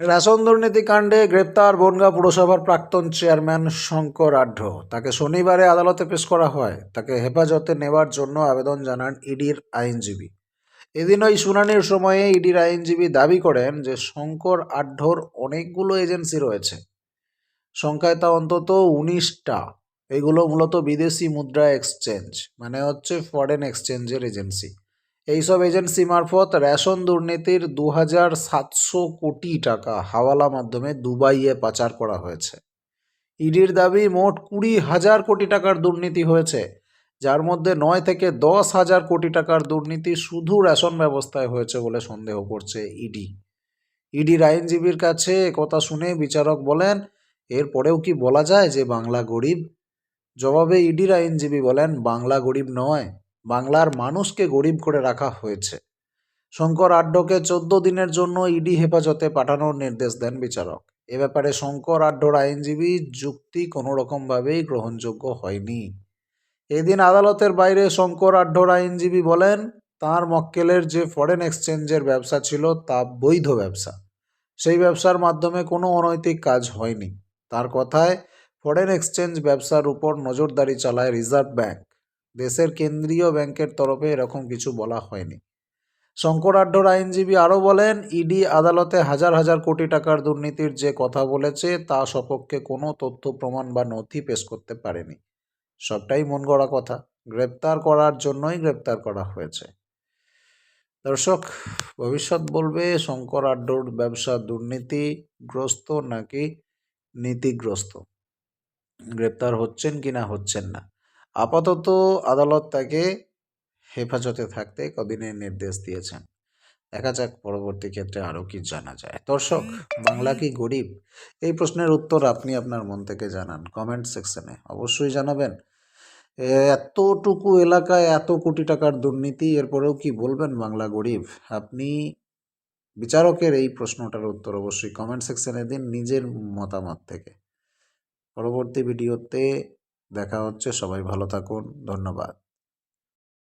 Ration দুর্নীতি কাণ্ডে গ্রেপ্তার বনগাঁ পুরসভার প্রাক্তন চেয়ারম্যান শঙ্কর আঢ্য। তাকে শনিবারে আদালতে পেশ করা হয়। তাকে হেফাজতে নেওয়ার জন্য আবেদন জানান ইডির আইনজীবী। এদিন ওই শুনানির সময়ে ইডির আইনজীবী দাবি করেন যে শঙ্কর আঢ্যর অনেকগুলো এজেন্সি রয়েছে। সংখ্যায় তা অন্তত উনিশটা। এগুলো মূলত বিদেশি মুদ্রা এক্সচেঞ্জ মানে হচ্ছে ফরেন এক্সচেঞ্জের এজেন্সি। এইসব এজেন্সি মারফত রেশন দুর্নীতির দু হাজার সাতশো কোটি টাকা হাওয়ালা মাধ্যমে দুবাইয়ে পাচার করা হয়েছে। ইডির দাবি, মোট কুড়ি হাজার কোটি টাকার দুর্নীতি হয়েছে, যার মধ্যে নয় থেকে দশ হাজার কোটি টাকার দুর্নীতি শুধু রেশন ব্যবস্থায় হয়েছে বলে সন্দেহ করছে ইডি। ইডির আইনজীবীর কাছে কথা শুনে বিচারক বলেন, এরপরেও কি বলা যায় যে বাংলা গরিব? জবাবে ইডির আইনজীবী বলেন, বাংলা গরিব নয়। বাংলার মানুষকে গরিব করে রাখা হয়েছে। শঙ্কর আড্ডকে চোদ্দ দিনের জন্য ইডি হেফাজতে পাঠানোর নির্দেশ দেন বিচারক। এ ব্যাপারে শঙ্কর আড্ডর আইনজীবী যুক্তি কোনো রকমভাবেই গ্রহণযোগ্য হয়নি। এদিন আদালতের বাইরে শঙ্কর আড্ডর আইনজীবী বলেন, তার মক্কেলের যে ফরেন এক্সচেঞ্জের ব্যবসা ছিল, তা বৈধ ব্যবসা। সেই ব্যবসার মাধ্যমে কোনো অনৈতিক কাজ হয়নি। তার কথায় ফরেন এক্সচেঞ্জ ব্যবসার উপর নজরদারি চালায় রিজার্ভ ব্যাংক। দেশের কেন্দ্রীয় ব্যাংকের তরফে এরকম কিছু বলা হয়নি। শঙ্কর আড্ডর আইনজীবী আরও বলেন, ইডি আদালতে হাজার হাজার কোটি টাকার দুর্নীতির যে কথা বলেছে, তা সপক্ষে কোনো তথ্য, প্রমাণ বা নথি পেশ করতে পারেনি। সবটাই মন গড়া কথা। গ্রেপ্তার করার জন্যই গ্রেপ্তার করা হয়েছে। দর্শক, ভবিষ্যৎ বলবে শঙ্কর আড্ডর ব্যবসা দুর্নীতিগ্রস্ত নাকি নীতিগ্রস্ত? গ্রেপ্তার হচ্ছেন কি না হচ্ছেন না। আপাতত আদালত তাকে হেফাজতে থাকতে কদিনের নির্দেশ দিয়েছেন। দেখা যাক পরবর্তী ক্ষেত্রে আরও কি জানা যায়। দর্শক, বাংলা কি গরিব? এই প্রশ্নের উত্তর আপনি আপনার মন থেকে জানান কমেন্ট সেকশনে। অবশ্যই জানাবেন। এতটুকু এলাকায় এত কোটি টাকার দুর্নীতি, এরপরেও কি বলবেন বাংলা গরিব? আপনি বিচারকের এই প্রশ্নটার উত্তর অবশ্যই কমেন্ট সেকশনে দিন নিজের মতামত থেকে। পরবর্তী ভিডিওতে দেখা হচ্ছে সবাই ভালো থাকুন ধন্যবাদ।